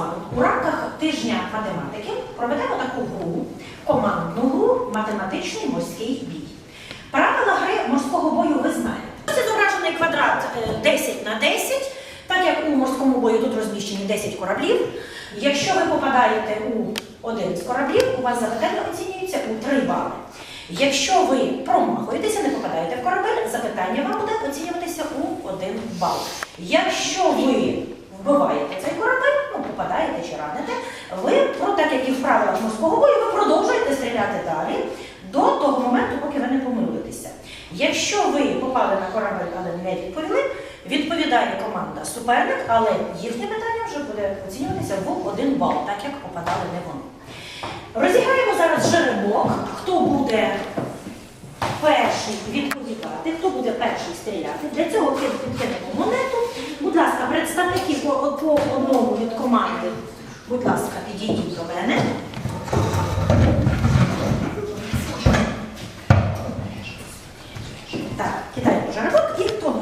вами у рамках тижня математики проведемо таку гру, командну гру математичний морський бій. Правила гри морського бою ви знаєте. Це зображений квадрат е, 10 на 10, так як у морському бою тут розміщені 10 кораблів. Якщо ви попадаєте у один з кораблів, у вас запитання оцінюється у 3 бали. Якщо ви промахуєтеся, не попадаєте в корабель, запитання вам буде оцінюватися у 1 бал. Якщо ви вбиваєте цей корабель, ну попадаєте чи раните, ви, ну, так як і в правилах морського бою, ви продовжуєте стріляти далі до того моменту, поки ви не помилитеся. Якщо ви попали на корабель, але не відповіли, відповідає команда суперник, але їхнє питання вже буде оцінюватися в 1 бал, так як попадали не вони. Розіграємо зараз жеребок. Хто буде перший відповідати, хто буде перший стріляти. Для цього підкинемо монету. Будь ласка, представники по, по одному від команди, будь ласка, підійдіть до мене. Так, кидаємо жеребок і хто?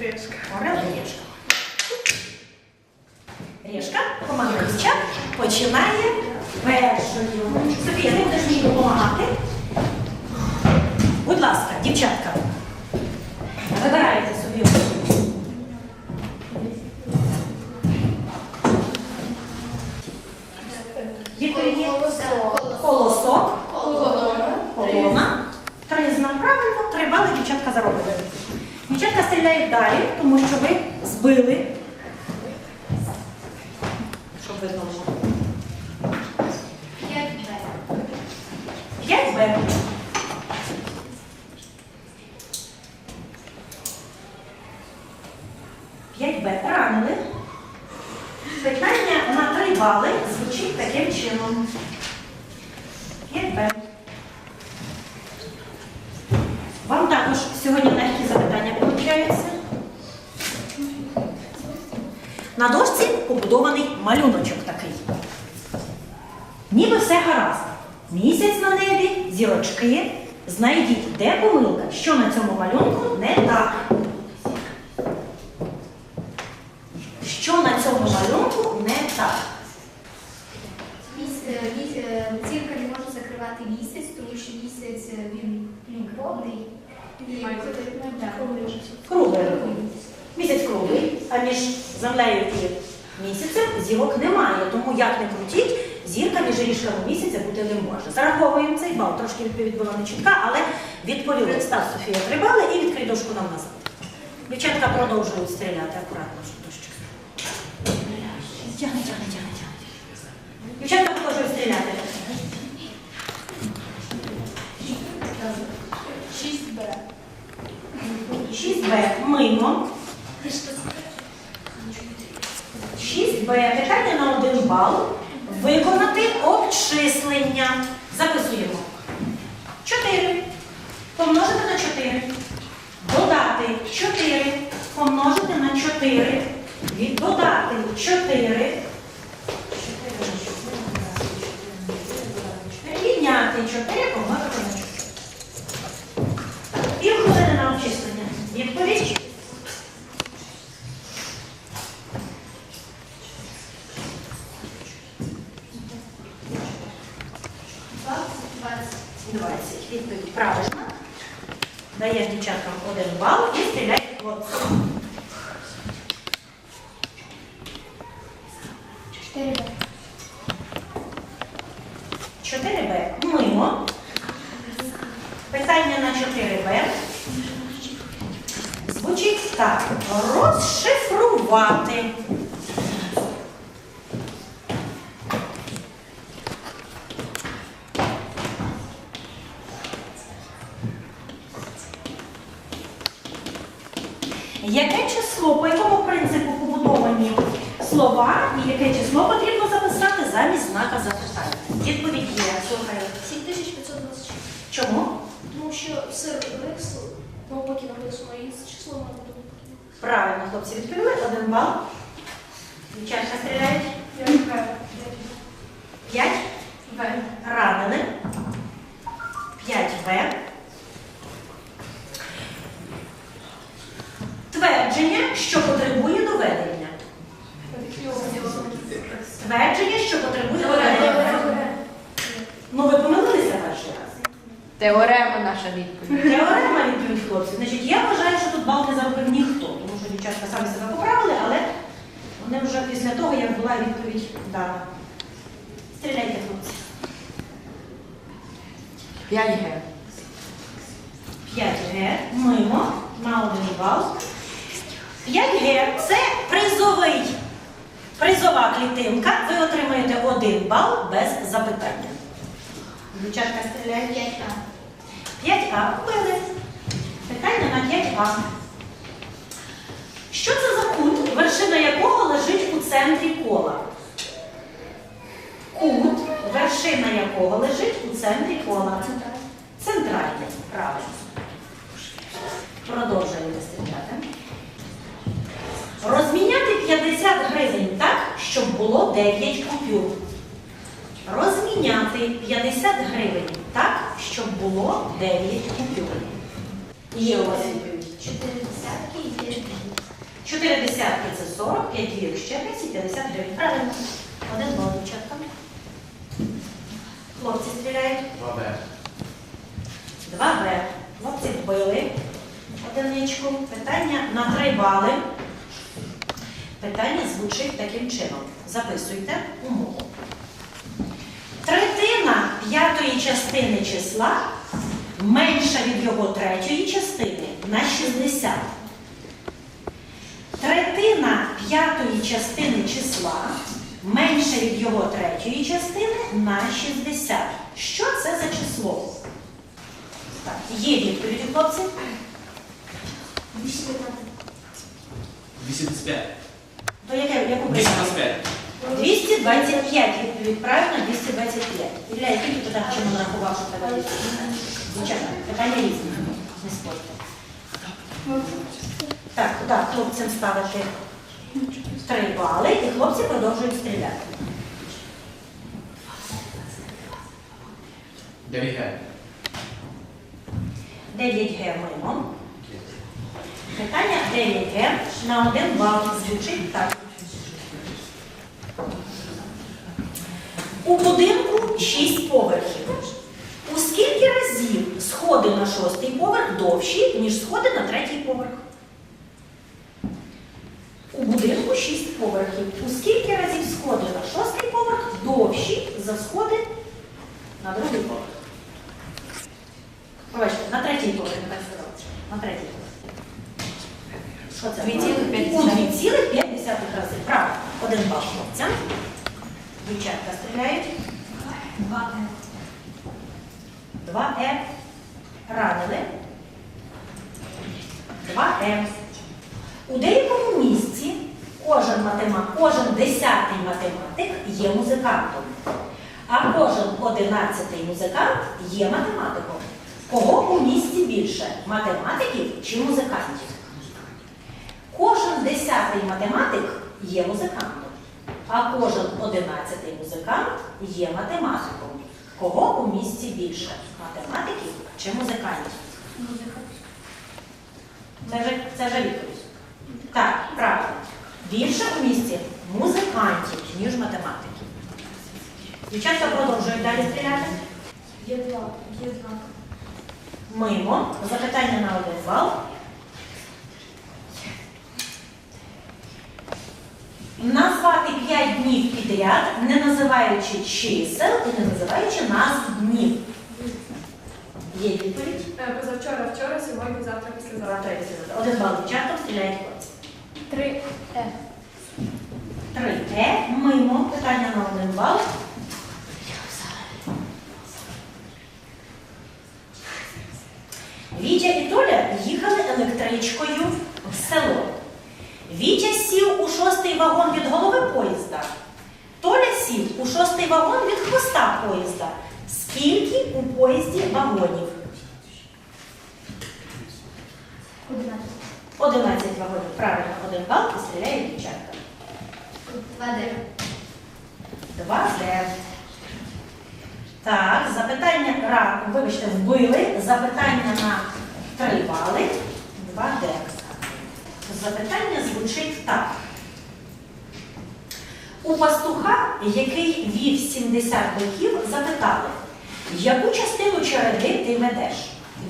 Решка. Орел і Решка. Решка, команда дівчат, починає першою. Софія, ти будеш мені допомагати. Будь ласка, дівчатка, вибирайте собі. Відповіді. Колосок. Колона. Тризна. Правильно, три бали дівчатка заробили. Дівчатка стріляють далі, тому що ви збили. Щоб видно було. 5 Б. Ранили. Питання на 3 бали звучить таким чином. 5 Вам також сьогодні легкі запитання получаються. На дошці побудований малюночок такий. Ніби все гаразд. Місяць на небі, зірочки. Знайдіть, де помилка, що на цьому малюнку не так. Що на цьому малюнку не так. Міс- е, міс- е, Зірка не може закривати місяць, тому що місяць е, він ну, повний. І Має коли- бути ну, так, круглий. Місяць круглий, а між землею і місяцем зірок немає. Тому як не крутіть, зірка між ріжками місяця бути не може. Зараховуємо цей бал, трошки відповідь була не чітка, але відповіли. Став Софія три бали і відкрий дошку нам назад. Дівчатка продовжують стріляти акуратно, щоб дощ. Тягни, тягни, тягни, тягни. Дівчатка продовжують стріляти. 6Б. 6Б мимо. 6Б. Питання на один бал. Виконати обчислення. Записуємо. 4. Помножити на 4. Додати 4. Помножити на 4. Додати 4. Відняти 4, помножити на 4. Пів хвилини на обчислення. Відповідь. Двадцять. 20. Відповідь правильна. Даєш дівчаткам один бал і стріляй хлопцям. Чотири Б. 4Б. Мимо. Питання на 4Б. Звучить так. Розшифрувати. Яке число, по якому принципу побудовані слова і яке число потрібно записати замість знака запитання? Відповідь є. Слухаю. 7526. Чому? Тому що все Рекс, навпаки написано, і число має бути. Правильно, хлопці відповіли. Один бал. Дівчатка стріляють. 5Б. П'ять. В. Ранили. П'ять В. Твердження, що потребує доведення. Твердження, що потребує доведення. Ну, ви помилилися. Теорема наша відповідь. Теорема відповідь хлопці. Значить, я вважаю, що тут бал не заробив ніхто, тому що дівчатка самі себе поправили, але вони вже після того, як була відповідь дана. Стріляйте, хлопці. 5 Г. 5Г, мимо, на один бал. 5Г це призовий, призова клітинка. Ви отримаєте один бал без запитання. Дівчатка стріляє. 5А. 5А вбили. Питання на 5А. Що це за кут, вершина якого лежить у центрі кола? Кут, вершина якого лежить у центрі кола. Центральний, правильно. Продовжуємо стріляти. Розміняти 50 гривень так, щоб було 9 купюр. Розміняти 50 гривень щоб було 9 купюр. Є у вас відповідь. 4 десятки і 5 гривень. 4 десятки це 40, 5 вірш ще 10 і 50 гривень. Правильно. Один бал, дівчатка. Хлопці стріляють. 2Б. 2Б. Хлопці вбили одиничку. Питання на 3 бали. Питання звучить таким чином. Записуйте умову. Третина п'ятої частини числа менша від його третьої частини на 60. Третина п'ятої частини числа менша від його третьої частини на 60. Що це за число? Так, є відповіді, хлопці? 215. 85. То яке, яку приймаємо? 225. 225 відповідь правильно, 225. Ілля, який ти так чому нарахував, що треба відповідати? Звичайно, питання різні. Не спорте. Так, так, хлопцям ставити 3 бали, і хлопці продовжують стріляти. 9Г. 9 г мимо. Питання 9 г на 1 бал звучить так. У будинку 6 поверхів. У скільки разів сходи на шостий поверх довші, ніж сходи на третій поверх? У будинку 6 поверхів. У скільки разів сходи на шостий поверх довші за сходи на другий поверх? Пробачте, на третій поверх, не так сказала. На третій поверх. Що це? 2,5. У 2,5 рази. Правильно. Один бал хлопцям. Дівчатка стріляють. 2 2 Е. Ранили. 2 Е. У деякому місці кожен математик, кожен десятий математик є музикантом, а кожен одинадцятий музикант є математиком. Кого у місті більше математиків чи музикантів? Кожен десятий математик є музикантом, а кожен одинадцятий музикант є математиком. Кого у місті більше? Математиків чи музикантів? Музика. Це вже, це відповідь. Так, правильно. Більше у місті музикантів, ніж математиків. Дівчатка продовжують далі стріляти. Є 2. Є 2. Мимо. Запитання на один бал. Назвати 5 днів підряд, не називаючи чисел і не називаючи назв днів. Є відповідь? Е, Позавчора, вчора, сьогодні, завтра, післязавтра. Завтра. Один бал дівчатам стріляють хлопці. 3 Е. Три Е. Мимо. Питання на один бал. Вагонів? 11. 11 вагонів. Правильно, один бал і стріляє дівчатка. 2 Д. Два Д. Так, запитання ра, вибачте, вбили. Запитання на три бали. Два Д. Запитання звучить так. У пастуха, який вів 70 биків, запитали, яку частину череди ти ведеш?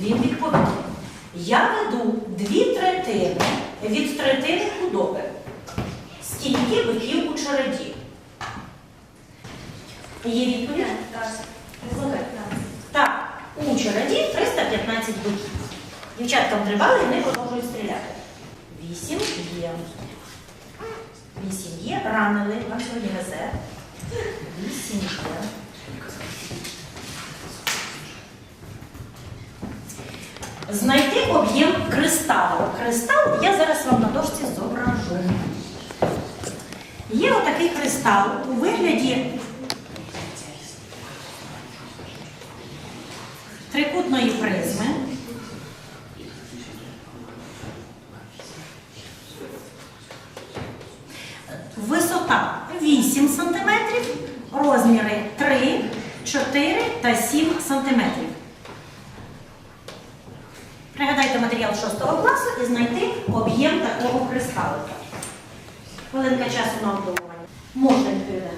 Він відповів, я веду дві третини від третини худоби. Скільки биків у череді? Є відповідь? Так, у череді 315 биків. Дівчаткам тривали і вони продовжують стріляти. Вісім є. Вісім є. Ранили. Вам сьогодні везе. Вісім є. Знайти об'єм кристалу. Кристал я зараз вам на дошці зображу. Є отакий кристал у вигляді трикутної призми. Висота 8 см, розміри 3, 4 та 7 см. Пригадайте матеріал 6 класу і знайти об'єм такого кристалика. Хвилинка часу на обдумування. Можна відповідати.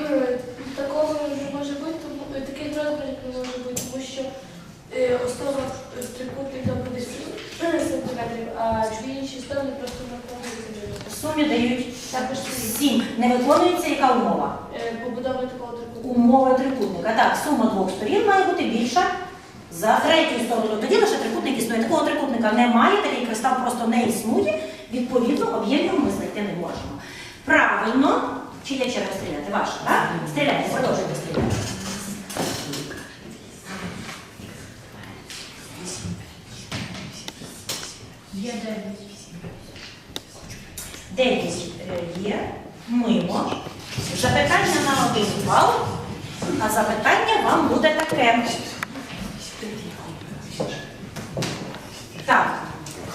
Е, Такого не може бути, тому е, такий трикутник не може бути, тому що е, основа трикутника буде 7 сантиметрів, а дві інші сторони просто накладаються. В сумі дають Також 7. Не виконується яка умова? побудова такого трикутника. Умови трикутника. Так, сума двох сторін має бути більша за третю сторону. Тоді лише трикутник існує. Такого трикутника немає, такий кристал просто не існує. Відповідно, об'єм його ми знайти не можемо. Правильно, чи є черга стріляти? Ваша, так? Стріляйте, продовжуйте стріляти. Є дев'ять. Дев'ять е, є, мимо. Запитання на один бал, а запитання вам буде таке. Так,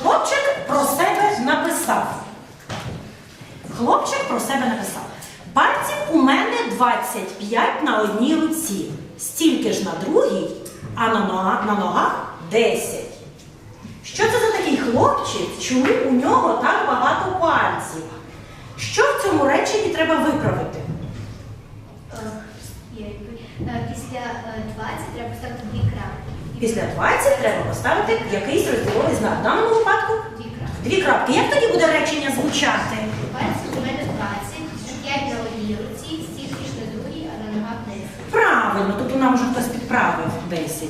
хлопчик про себе написав. Хлопчик про себе написав. Пальців у мене 25 на одній руці, стільки ж на другій, а на ногах, на ногах 10. Що це за такий хлопчик? Чому у нього так багато пальців? Що в цьому реченні треба виправити? Е. Е, Після е, 20 треба поставити дві крапки. Після 20 треба поставити якийсь розділовий знак. В даному випадку Дві крапки. дві крапки. Як тоді буде речення звучати? Пальці у мене 20, 5 на одній руці, стільки ж на другій, а на ногах 10. Тобто нам вже хтось підправив 10.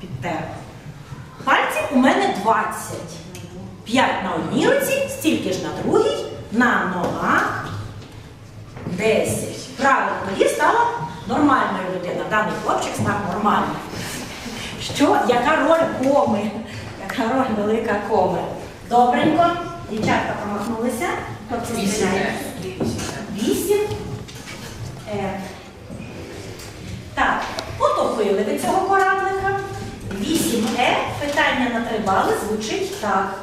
Підтер. Пальців у мене 20. 5 на одній руці, стільки ж на другій, на ногах 10. Правильно, тоді стала нормальною людина. Даний хлопчик став нормальним. Що? Яка роль коми? Яка роль велика коми? Добренько. Дівчатка промахнулися. Хлопці стріляють. Вісім. Е, Так, потопили ви цього кораблика. 8Е, питання на три бали звучить так.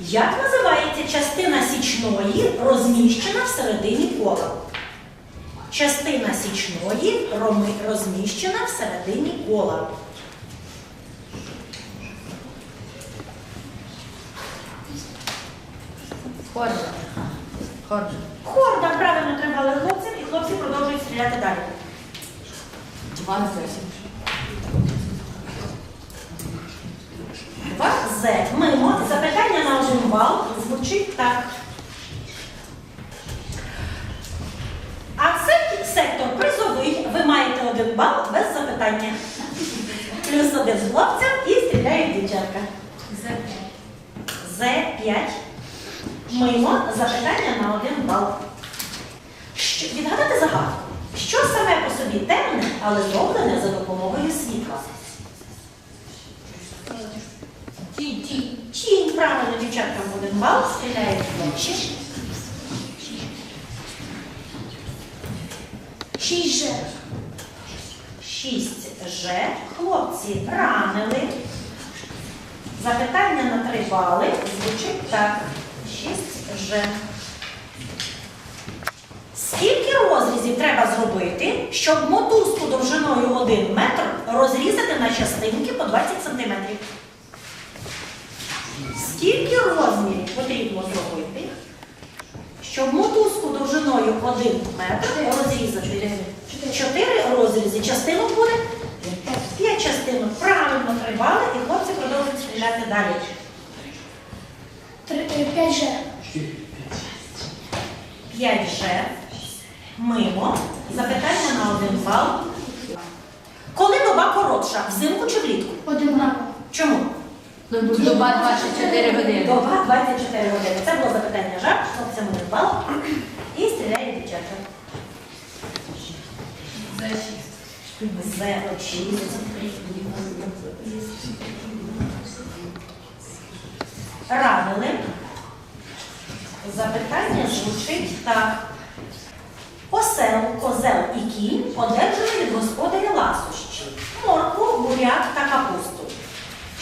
Як називається частина січної, розміщена всередині кола? Частина січної розміщена всередині кола. Хорда. Хорда. Хорда правильно тримали хлопців, і хлопці продовжують стріляти далі. Двадцять. Два З. Мимо. Запитання на один бал звучить так. А цей сектор призовий. Ви маєте один бал без запитання. Плюс один з хлопцям і стріляють дівчатка. З5. Мимо. Запитання на один бал. Відгадати загадку. Що саме по собі темне, але зроблене за допомогою світла? Ті, ті. Тінь, правильно, дівчаткам один бал, стріляють хлопці. Шість же. Шість же. Хлопці ранили. Запитання на три бали звучить так. Шість же. Скільки розрізів треба зробити, щоб мотузку довжиною 1 метр розрізати на частинки по 20 сантиметрів? Скільки розмірів потрібно зробити, щоб мотузку довжиною 1 метр розрізати. Чотири розрізи. Частинок буде? П'ять частинок. Правильно тривали, і хлопці продовжують стріляти далі. Три- е, П'ять же. 5 жертв. Мимо. Запитання на один бал. Коли доба коротша, взимку чи влітку? Одинаково. Чому? Доба 24 години. Доба 24 години. Це було запитання жарт, хлопцям один бал. І стріляє дівчата. З очі. Ранили. Запитання звучить так. Кінь одержали від господаря ласощі, моркву, буряк та капусту.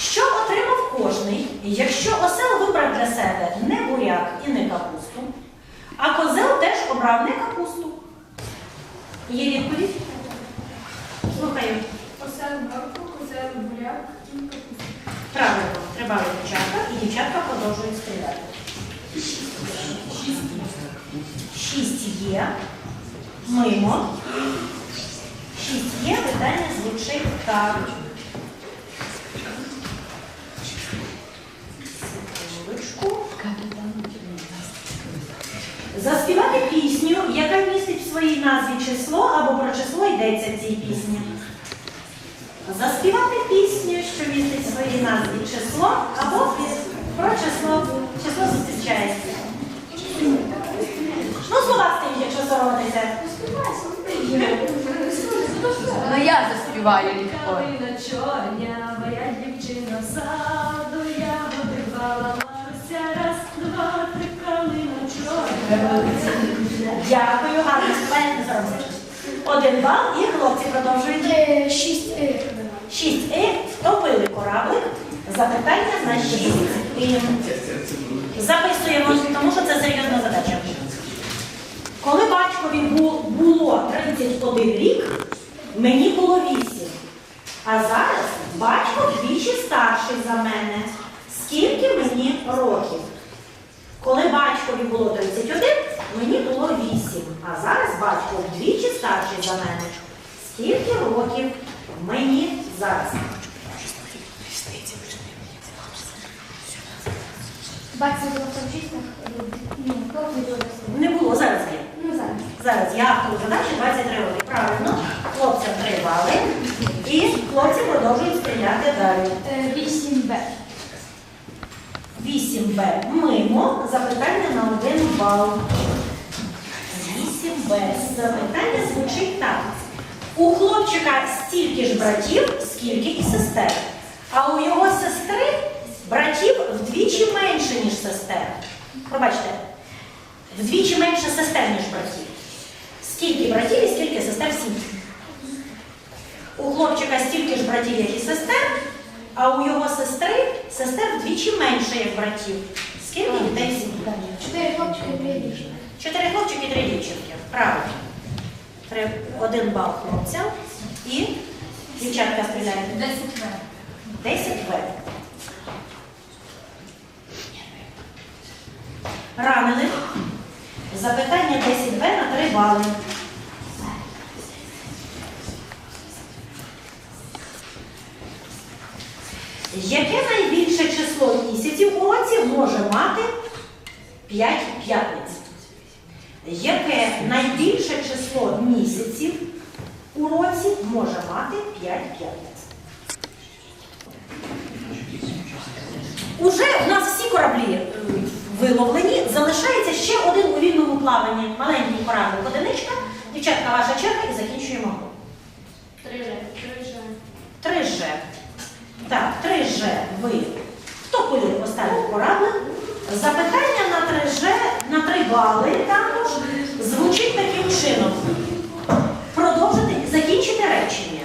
Що отримав кожний, якщо осел вибрав для себе не буряк і не капусту, а козел теж обрав не капусту? Є відповідь? Слухаю. Осел морку, козел буряк і капуста. Правильно, тривали дівчатка, і дівчатка продовжують стріляти. Шість є. Мимо. Шість є. Питання звучить так. Заспівати пісню, яка містить в своїй назві число або про число йдеться в цій пісні. Заспівати пісню, що містить в своїй назві число або про число. Число зустрічається. Ну, слова стають, якщо соромитися. Ну я заспіваю легко. Калина чорня, моя дівчина в саду, я Маруся, раз, два, три, калина чорня. Дякую, гарно співає, не. Один бал і хлопці продовжують. Е, Шість. е, Шість і втопили кораблик. Запитання на шість. І записуємо, тому що це серйозна задача. Коли батькові бу- було 31 рік, мені було 8. А зараз батько вдвічі старший за мене. Скільки мені років? Коли батькові було 31, мені було 8. А зараз батько вдвічі старший за мене. Скільки років мені зараз? Батько було вчитися. Ну, хлопці було досить. Не було, зараз зараз. Я автор задачі 23 роки. Правильно, хлопцям три бали. І хлопці продовжують стріляти далі. Е, Вісім Б. 8Б. Мимо. Запитання на один бал. 8Б. Запитання звучить так. У хлопчика стільки ж братів, скільки і сестер. А у його сестри братів вдвічі менше, ніж сестер. Пробачте, вдвічі менше сестер, ніж братів. Скільки братів і скільки сестер в сім'ї? У хлопчика стільки ж братів, як і сестер, а у його сестри сестер вдвічі менше, як братів. Скільки дітей в сім'ї? Чотири хлопчики, і три дівчинки. Чотири хлопчики і три дівчинки. Правильно. Один бал хлопцям і дівчатка стріляють. 10 метрів. 10 В. Ранених. Запитання 10 В на 3 бали. Яке найбільше число місяців у році може мати 5 п'ятниць? Яке найбільше число місяців у році може мати 5 п'ятниць? Уже у нас всі кораблі е, виловлені, залишається ще один у вільному плаванні. Маленький кораблик одиничка. Дівчатка, ваша черга і закінчуємо гру. Три же, три же. Так, три Ж ви втопили останній кораблик. Запитання на три Ж, на три бали також звучить таким чином. Продовжити, закінчити речення.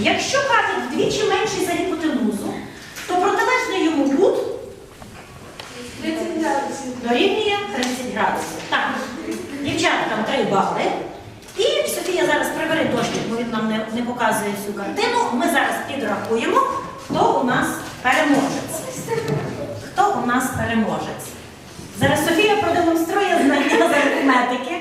Якщо катет вдвічі менший за гіпотенузу, то протилежний йому кут 30 градусів. дорівнює 30 градусів. Так, дівчаткам 3 бали. І Софія зараз прибере дощик, бо він нам не, не показує всю картину. Ми зараз підрахуємо, хто у нас переможець. Хто у нас переможець? Зараз Софія продемонструє знання з арифметики.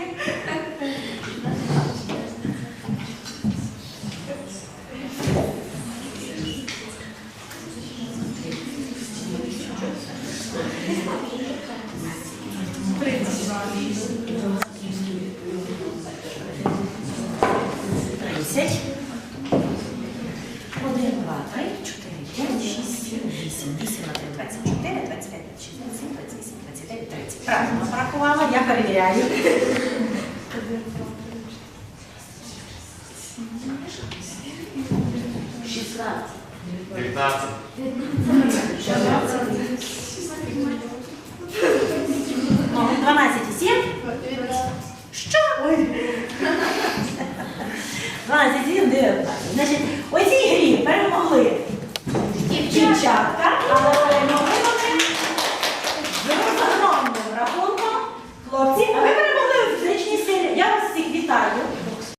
Тридцять. Один, два, три, чотири, п'ять, шість, сім, вісім, вісім на три, двадцять чотири, двадцять п'ять, двадцять шість, двадцять сім, двадцять вісім, двадцять дев'ять, тридцять. Правильно порахувала, я перевіряю. Шістнадцять. Дев'ятнадцять.